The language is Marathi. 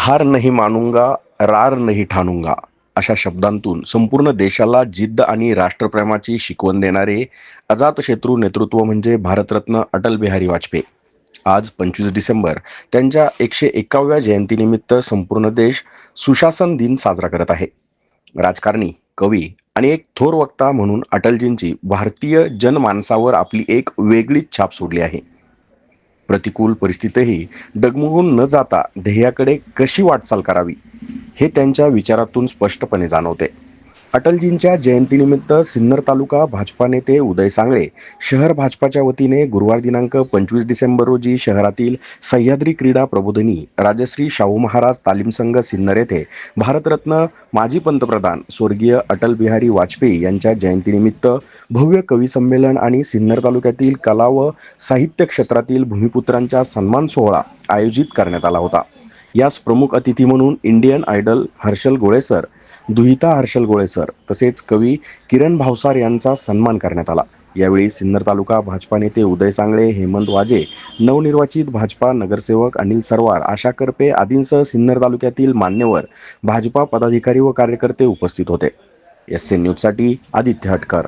हार नाही मानूंगा रार नाही ठाणूंगा अशा शब्दांतून संपूर्ण देशाला जिद्द आणि राष्ट्रप्रेमाची शिकवण देणारे अजातशत्रू नेतृत्व म्हणजे भारतरत्न अटल बिहारी वाजपेयी. आज पंचवीस डिसेंबर त्यांच्या एकशे एकाव्या जयंतीनिमित्त संपूर्ण देश सुशासन दिन साजरा करत आहे. राजकारणी कवी आणि एक थोर वक्ता म्हणून अटलजींची भारतीय जनमानसावर आपली एक वेगळीच छाप सोडली आहे. प्रतिकूल परिस्थितीही डगमगून न जाता ध्येयाकडे कशी वाटचाल करावी हे त्यांच्या विचारातून स्पष्टपणे जाणवते. अटलजींच्या जयंतीनिमित्त सिन्नर तालुका भाजपा नेते उदय सांगळे शहर भाजपाच्या वतीने गुरुवार दिनांक पंचवीस डिसेंबर रोजी शहरातील सह्याद्री क्रीडा प्रबोधिनी राजश्री शाहू महाराज तालीम संघ सिन्नर येथे भारतरत्न माजी पंतप्रधान स्वर्गीय अटल बिहारी वाजपेयी यांच्या जयंतीनिमित्त भव्य कवी संमेलन आणि सिन्नर तालुक्यातील कला व साहित्य क्षेत्रातील भूमिपुत्रांचा सन्मान सोहळा आयोजित करण्यात आला होता. यास प्रमुख अतिथी म्हणून Indian Idol Harshal Gole sir Duhita Harshal Gole sir तसेच कवी किरण भावसार यांचा सन्मान करण्यात आला. यावेळी सिन्नर तालुका भाजपा नेते उदय सांगळे हेमंत वाजे नवनिर्वाचित भाजपा नगरसेवक अनिल सरवार आशा करपे आदींसह सिन्नर तालुक्यातील मान्यवर भाजपा पदाधिकारी व कार्यकर्ते उपस्थित होते. एस न्यूजसाठी आदित्य हटकर.